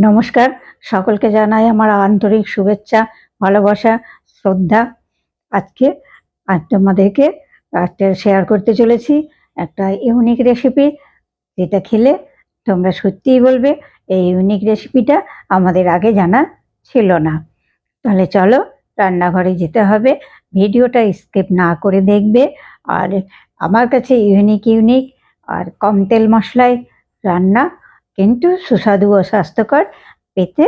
নমস্কার। সকলকে জানাই আমার আন্তরিক শুভেচ্ছা, ভালোবাসা, শ্রদ্ধা। আজকে আজ তোমাদেরকে একটা শেয়ার করতে চলেছি একটা ইউনিক রেসিপি যেটা খেলে তোমরা সত্যিই বলবে এই ইউনিক রেসিপিটা আমাদের আগে জানা ছিল না। তাহলে চলো রান্নাঘরে যেতে হবে, ভিডিওটা স্কিপ না করে দেখবে। আর আমার কাছে ইউনিক ইউনিক আর কম তেল মশলায় রান্না কিন্তু সুস্বাদু ও স্বাস্থ্যকর পেতে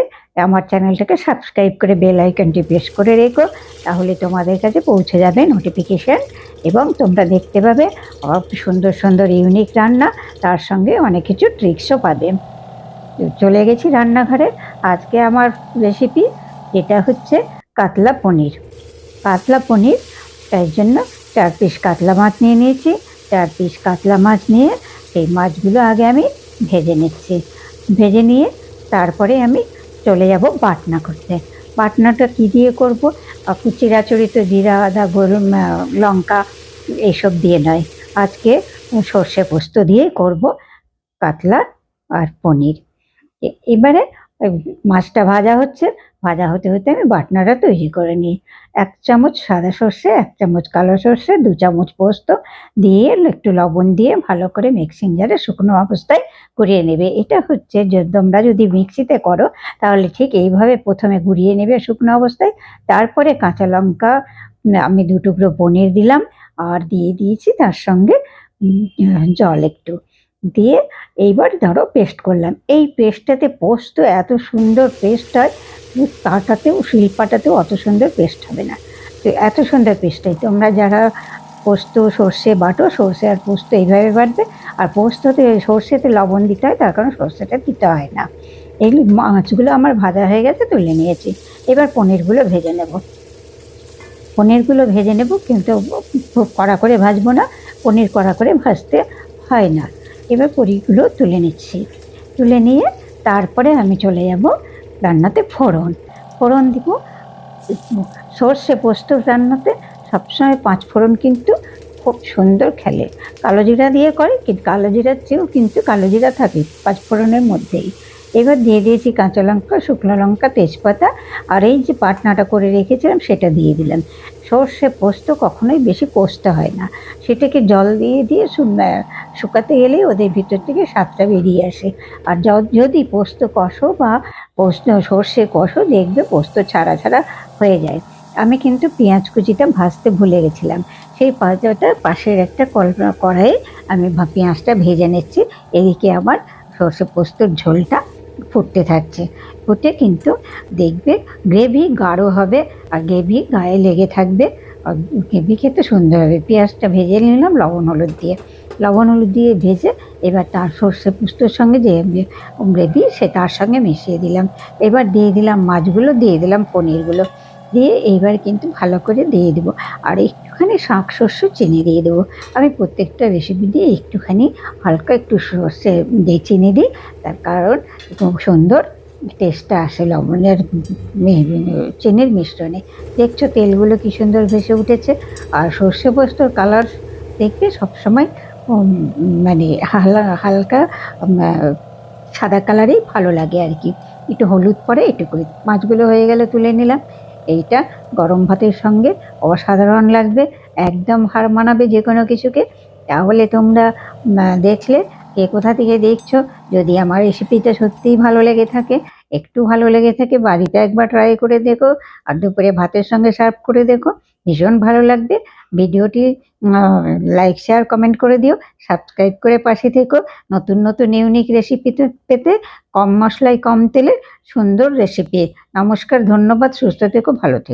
আমার চ্যানেলটাকে সাবস্ক্রাইব করে বেল আইকনটি প্রেস করে রেখো, তাহলে তোমাদের কাছে পৌঁছে যাবে নোটিফিকেশন এবং তোমরা দেখতে পাবে সুন্দর সুন্দর ইউনিক রান্না, তার সঙ্গে অনেক কিছু ট্রিক্সও পাবে। চলে গেছি রান্নাঘরে। আজকে আমার রেসিপি যেটা হচ্ছে কাতলা পনির। কাতলা পনির তার জন্য চার পিস কাতলা মাছ নিয়ে নিয়েছি। চার পিস কাতলা মাছ নিয়ে সেই মাছগুলো আগে আমি ভেজে নিচ্ছি। ভেজে নিয়ে তারপরে আমি চলে যাব বাটনা করতে। বাটনাটা কী দিয়ে করব? চিরাচরিত জিরা, আদা গরুন লঙ্কা এইসব দিয়ে নয়। আজকে সর্ষে পোস্ত দিয়ে করব কাতলা আর পনির। এবারে মাছটা ভাজা হচ্ছে, ভাজা হতে হতে আমি বাটনাটা তৈরি করে নিই। এক চামচ সাদা সর্ষে, এক চামচ কালো সর্ষে, দু চামচ পোস্ত দিয়ে একটু লবণ দিয়ে ভালো করে মিক্সিং জারে শুকনো অবস্থায় গুঁড়িয়ে নেবে। এটা হচ্ছে তোমরা যদি মিক্সিতে করো, তাহলে ঠিক এইভাবে প্রথমে গুঁড়িয়ে নেবে শুকনো অবস্থায়। তারপরে কাঁচা লঙ্কা আমি দু টুকরো পনির দিলাম, আর দিয়ে দিয়েছি তার সঙ্গে জল একটু। দিয়ে এইবার ধরো পেস্ট করলাম। এই পেস্টটাতে পোস্ত এত সুন্দর পেস্ট হয় তাটাতেও শিলপাটাতেও অত সুন্দর পেস্ট হবে না। তো এত সুন্দর পেস্ট হয় তোমরা যারা পোস্ত, সর্ষে বাটো, সর্ষে আর পোস্ত এইভাবে বাটবে, আর পোস্ততে, সর্ষেতে লবণ দিতে হয়, তার কারণ সর্ষেটা দিতে হয় না। এই মাছগুলো আমার ভাজা হয়ে গেছে, তুলে নিয়েছি। এবার পনিরগুলো ভেজে নেব। পনিরগুলো ভেজে নেব, কিন্তু খুব কড়া করে ভাজবো না। পনির কড়া করে ভাজতে হয় না। এবার পরিগুলো তুলে নিচ্ছি। তুলে নিয়ে তারপরে আমি চলে যাব রান্নাতে ফোড়ন। ফোড়ন দিব, সর্ষে পোস্ত রান্নাতে সবসময় পাঁচ ফোড়ন কিন্তু খুব সুন্দর খেলে। কালো জিরা দিয়ে করে, কিন্তু কালো জিরার চেয়েও কিন্তু কালো জিরা থাকে পাঁচ ফোড়নের মধ্যেই। এবার দিয়ে দিয়েছি কাঁচা লঙ্কা, শুকনো লঙ্কা, তেজপাতা, আর এই যে পাটনাটা করে রেখেছিলাম সেটা দিয়ে দিলাম। সর্ষে পোস্ত কখনোই বেশি কষতে হয় না। সেটাকে জল দিয়ে দিয়ে শুক- শুকাতে গেলেই ওদের ভিতর থেকে স্বাদটা বেরিয়ে আসে। আর যদি পোস্ত কষো বা পোস্ত, সর্ষে কষো, দেখবে পোস্ত ছাড়া ছাড়া হয়ে যায়। আমি কিন্তু পেঁয়াজ কুচিটা ভাজতে ভুলে গেছিলাম। সেই পাঁচটা পাশের একটা কল কড়াইয়ে আমি পেঁয়াজটা ভেজে নিচ্ছি। এদিকে আমার সর্ষে পোস্তর ঝোলটা ফুটতে থাকছে। ফুটে কিন্তু দেখবে গ্রেভি গাঢ় হবে আর গ্রেভি গায়ে লেগে থাকবে। আর গ্রেভি খেতে সুন্দর হবে। পেঁয়াজটা ভেজে নিলাম, লবণ, হলুদ দিয়ে। লবণ, হলুদ দিয়ে ভেজে এবার তার সর্ষে পুস্তর সঙ্গে যে গ্রেভি, সে তার সঙ্গে মিশিয়ে দিলাম। এবার দিয়ে দিলাম মাছগুলো, দিয়ে দিলাম পনিরগুলো। দিয়ে এইবার কিন্তু ভালো করে দিয়ে দেবো। আর একটুখানি শাক শস্য চিনি দিয়ে দেবো। আমি প্রত্যেকটা রেসিপি দিয়ে একটুখানি হালকা একটু সর্ষে দিয়ে চিনি দিই। তার কারণ খুব সুন্দর টেস্টটা আসে লবণের চিনির মিশ্রণে। দেখছ তেলগুলো কি সুন্দর ভেসে উঠেছে। আর সর্ষে পোস্তর কালার দেখবে সবসময় মানে হালা, হালকা সাদা কালারেই ভালো লাগে আর কি। একটু হলুদ পরে একটু করে। মাছগুলো হয়ে গেলে তুলে নিলাম। এইটা গরম ভাতের সঙ্গে অসাধারণ লাগবে, একদম হার মানাবে যে কোনো কিছুকে। তাহলে তোমরা দেখলে কে কোথা থেকে দেখছ, যদি আমার রেসিপিটা সত্যিই ভালো লেগে থাকে একটু ভালো লেগে থাকে বাড়িতে একবার ট্রাই করে দেখো আর দুপুরে ভাতের সঙ্গে সার্ভ করে দেখো, ভীষণ ভালো লাগবে। ভিডিওটি লাইক শেয়ার কমেন্ট করে দিও সাবস্ক্রাইব করে পাশে থেকো। নতুন নতুন ইউনিক রেসিপি পেতে কম মশলায় কম তেলে সুন্দর রেসিপি নমস্কার, ধন্যবাদ, সুস্থ থেকো, ভালো থেকো।